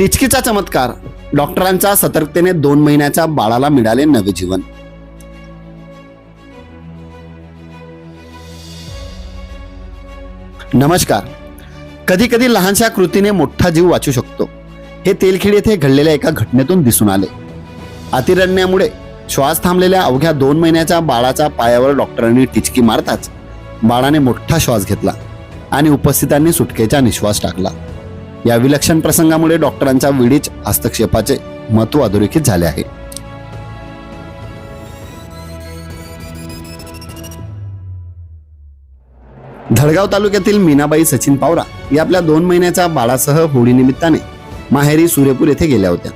टिचकीचा चमत्कार. डॉक्टरांच्या सतर्कतेने दोन महिन्याच्या बाळाला मिळाले नवे जीवन. नमस्कार. कधी कधी लहानशा कृतीने मोठा जीव वाचू शकतो. हे तेलखेड येथे घडलेल्या एका घटनेतून दिसून आले. अतिरण्यामुळे श्वास थांबलेल्या अवघ्या दोन महिन्याच्या बाळाच्या पायावर डॉक्टरांनी टिचकी मारताच बाळाने मोठा श्वास घेतला आणि उपस्थितांनी सुटकेचा निश्वास टाकला. या विलक्षण प्रसंगामुळे डॉक्टरांच्या विडीच हस्तक्षेपाचे महत्त्व अधोरेखित झाले आहे. धडगाव तालुक्यातील मीनाबाई सचिन पावरा या आपल्या दोन महिन्याच्या बाळासह होळी निमित्ताने माहेरी सूर्यपूर येथे गेल्या होत्या.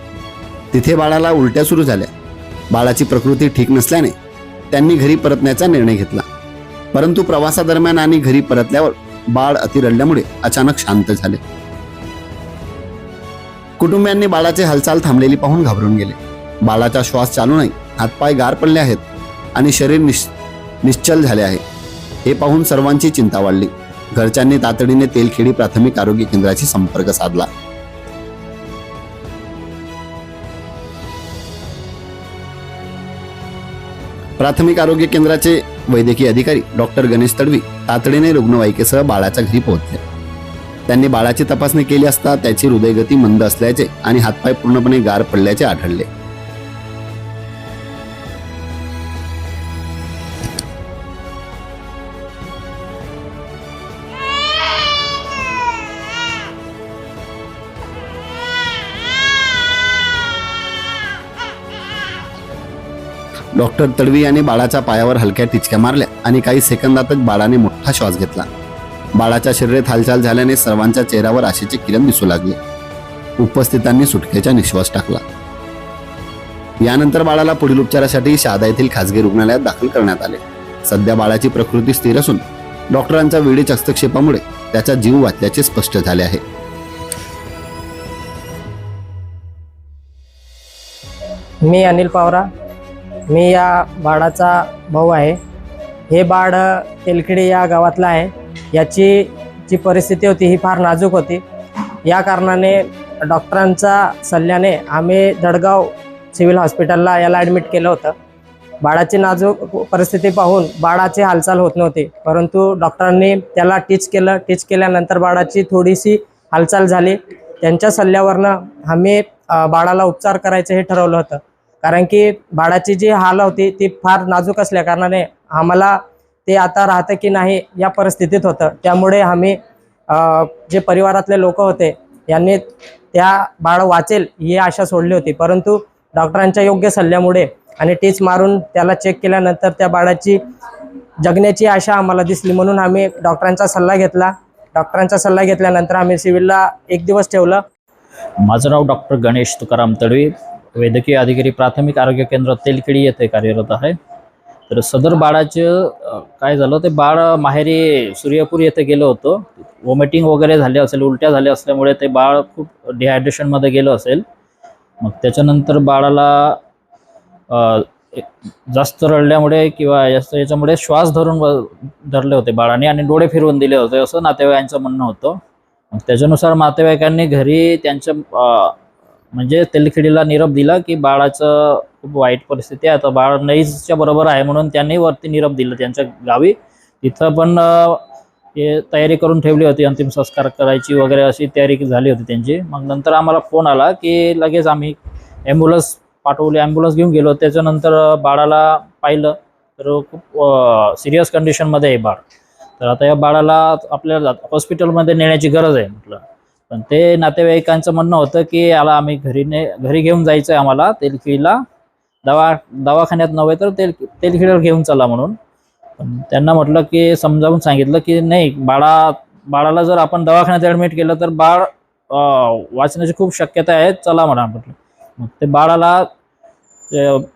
तिथे बाळाला उलट्या सुरू झाल्या. बाळाची प्रकृती ठीक नसल्याने त्यांनी घरी परतण्याचा निर्णय घेतला. परंतु प्रवासादरम्यान आणि घरी परतल्यावर बाळ अतिरडल्यामुळे अचानक शांत झाले. कुटुंबियांनी बाळाची हालचाल थांबलेली पाहून घाबरून गेले. बाळाचा श्वास चालू नाही हातपाय गार पडले आहेत आणि शरीर निश निश्चल झाले आहे. हे पाहून सर्वांची चिंता वाढली. घरच्यांनी तातडीने तेलखेडी प्राथमिक आरोग्य केंद्राशी संपर्क साधला. प्राथमिक आरोग्य केंद्राचे वैद्यकीय अधिकारी डॉक्टर गणेश तडवी तातडीने रुग्णवाहिकेसह बाळाच्या घरी पोहोचले. त्यांनी बाळाची तपासणी केली असता त्याची हृदयगती मंद असल्याचे आणि हातपाय पूर्णपणे गार पडल्याचे आढळले. डॉक्टर तडवी यांनी बाळाच्या पायावर हलक्या टिचक्या मारल्या आणि काही सेकंदातच बाळाने मोठा श्वास घेतला. बाळाच्या शरीरात हालचाल झाल्याने सर्वांच्या चेहऱ्यावर आशेचे किरण दिसू लागले. उपस्थितांनी सुटकेचा निश्वास टाकला. यानंतर बाळाला पुढील उपचारासाठी शहादा येथील खासगी रुग्णालयात दाखल करण्यात आले. सध्या बाळाची प्रकृती स्थिर असून डॉक्टरांच्या वेळीच हस्तक्षेपामुळे त्याचा जीव वाचल्याचे स्पष्ट झाले आहे. मी अनिल पावरा. मी या बाळाचा भाऊ आहे. हे बाळ तेलखेडे या गावातलं आहे. याची जी परिस्थिती होती ही फार नाजूक होती. या कारणाने डॉक्टरांचा सल्ल्याने आम्ही दडगाव सिव्हिल हॉस्पिटलला याला ॲडमिट केलं होतं. बाळाची नाजूक परिस्थिती पाहून बाळाची हालचाल होत नव्हती. परंतु डॉक्टरांनी त्याला टीच केलं. टीच केल्यानंतर बाळाची थोडीशी हालचाल झाली. त्यांच्या सल्ल्यावरनं आम्ही बाळाला उपचार करायचं हे ठरवलं होतं. कारण की बाळाची जी हाल होती ती फार नाजूक असल्या कारणाने आम्हाला ते आता राहतं की नाही या परिस्थितीत होतं. त्यामुळे आम्ही जे परिवारातले लोक होते यांनी त्या बाळ वाचेल ही आशा सोडली होती. परंतु डॉक्टरांच्या योग्य सल्ल्यामुळे आणि टीच मारून त्याला चेक केल्यानंतर त्या बाळाची जगण्याची आशा आम्हाला दिसली. म्हणून आम्ही डॉक्टरांचा सल्ला घेतला. डॉक्टरांचा सल्ला घेतल्यानंतर आम्ही सिव्हिलला एक दिवस ठेवलं. माझं नाव डॉक्टर गणेश तुकाराम तडवी. वैद्यकीय अधिकारी प्राथमिक आरोग्य केंद्र तेलकिडी येथे कार्यरत आहे. तर सदर बाळाचं काय झालं ते बाळ माहेरी सूर्यपूर येथे गेलं होतं. वॉमिटिंग वगैरे झाले असेल उलट्या झाल्या असल्यामुळे ते बाळ खूप डिहायड्रेशनमध्ये गेलं असेल. मग त्याच्यानंतर बाळाला जास्त रडल्यामुळे किंवा जास्त याच्यामुळे श्वास धरून धरले होते बाळाने आणि डोळे फिरवून दिले होते असं नातेवाईकांचं म्हणणं होतं. मग त्याच्यानुसार नातेवाईकांनी घरी त्यांच्या म्हणजे तेलखेडीला निरोप दिला की बाळाचं खूप वाईट परिस्थिती आहे. आता बाळ नईजच्या बरोबर आहे म्हणून त्यांनी वरती निरोप दिला त्यांच्या गावी. तिथं पण हे तयारी करून ठेवली होती अंतिम संस्कार करायची वगैरे अशी तयारी झाली होती त्यांची. मग नंतर आम्हाला फोन आला की लगेच आम्ही ॲम्ब्युलन्स पाठवली ॲम्ब्युलन्स घेऊन गेलो. त्याच्यानंतर बाळाला पाहिलं तर खूप सिरियस कंडिशनमध्ये आहे बाळ. तर आता या बाळाला आपल्याला हॉस्पिटलमध्ये नेण्याची गरज आहे म्हटलं. पण ते नातेवाईकांचं म्हणणं होतं की याला आम्ही घरी ने घरी घेऊन जायचं आहे आम्हाला तेलखिळीला. दवा दवाखान्यात नव्हे तर तेल तेलखिळीवर घेऊन चला म्हणून. पण त्यांना म्हटलं की समजावून सांगितलं की नाही बाळा बाळाला जर आपण दवाखान्यात ॲडमिट केलं तर बाळ वाचण्याची खूप शक्यता आहे चला म्हणा म्हटलं. मग ते बाळाला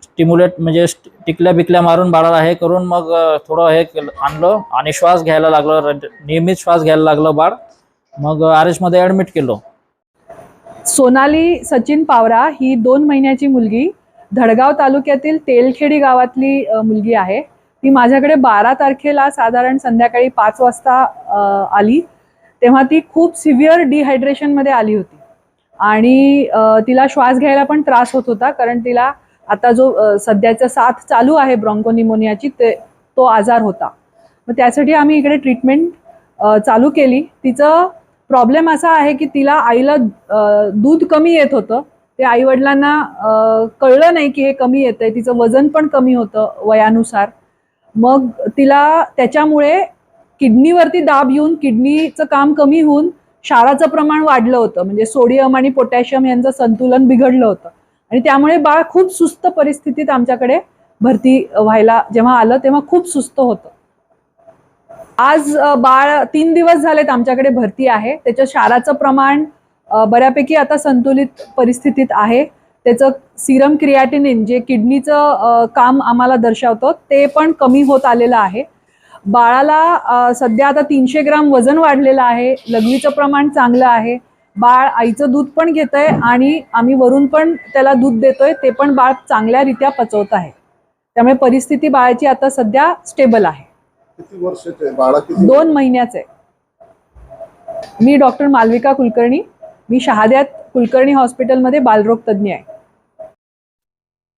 स्टिम्युलेट म्हणजे टिकल्या बिकल्या मारून बाळाला हे करून मग थोडं हे केलं आणलं आणि श्वास घ्यायला लागलं नियमित श्वास घ्यायला लागलं बाळ. मग आरमध्ये ऍडमिट केलो. सोनाली सचिन पावरा ही दोन महिन्याची मुलगी. धडगाव तालुक्यातील तेलखेडी गावातली मुलगी आहे. ती माझ्याकडे बारा तारखेला साधारण संध्याकाळी पाच वाजता आली. तेव्हा ती खूप सिव्हिअर डिहायड्रेशनमध्ये आली होती. आणि तिला श्वास घ्यायला पण त्रास होत होता कारण तिला आता जो सध्याचा साथ चालू आहे ब्रॉन्कोनिमोनियाची ते तो आजार होता. मग त्यासाठी आम्ही इकडे ट्रीटमेंट चालू केली. तिचं प्रॉब्लेम असा आहे की तिला आईला दूध कमी येत होतं. ते आई वडिलांना कळलं नाही की हे कमी येत आहे तिचं वजन पण कमी होतं वयानुसार. मग तिला त्याच्यामुळे किडनीवरती दाब येऊन किडनीचं काम कमी होऊन क्षाराचं प्रमाण वाढलं होतं. म्हणजे सोडियम आणि पोटॅशियम यांचं संतुलन बिघडलं होतं. आणि त्यामुळे बाळ खूप सुस्त परिस्थितीत आमच्याकडे भरती व्हायला जेव्हा आलं तेव्हा खूप सुस्त होतं. आज बाळ तीन दिवस झालेत आमच्याकडे भरती आहे. त्याच्या क्षाराचं प्रमाण बऱ्यापैकी आता संतुलित परिस्थितीत आहे. त्याचं सिरम क्रियाटिनिन जे किडनीचं काम आम्हाला दर्शवतं ते पण कमी होत आलेलं आहे. बाळाला सध्या आता तीनशे ग्राम वजन वाढलेलं आहे. लघवीचं प्रमाण चांगलं आहे. बाळ आईचं दूध पण घेत आहे आणि आम्ही वरून पण त्याला दूध देतोय. ते पण बाळ चांगल्यारित्या पचवत आहे. त्यामुळे परिस्थिती बाळाची आता सध्या स्टेबल आहे. किती वर्षाचे आहे? बाळा किती दोन महिन्याचे मी डॉक्टर मालविका कुलकर्णी मी शहाद्यात कुलकर्णी हॉस्पिटलमध्ये बालरोग तज्ज्ञ आहे.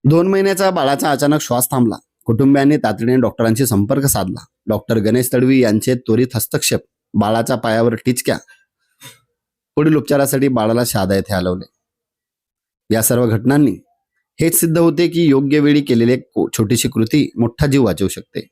दोन महिन्याचा बाळाचा अचानक श्वास थांबला. कुटुंबियांनी तातडीने डॉक्टरांशी संपर्क साधला. डॉक्टर गणेश तडवी यांचे त्वरित हस्तक्षेप बाळाच्या पायावर टिचक्या पुढील उपचारासाठी बाळाला शहादा येथे हलवले. या सर्व घटनांनी हेच सिद्ध होते की योग्य वेळी केलेली छोटीशी कृती मोठा जीव वाचवू शकते.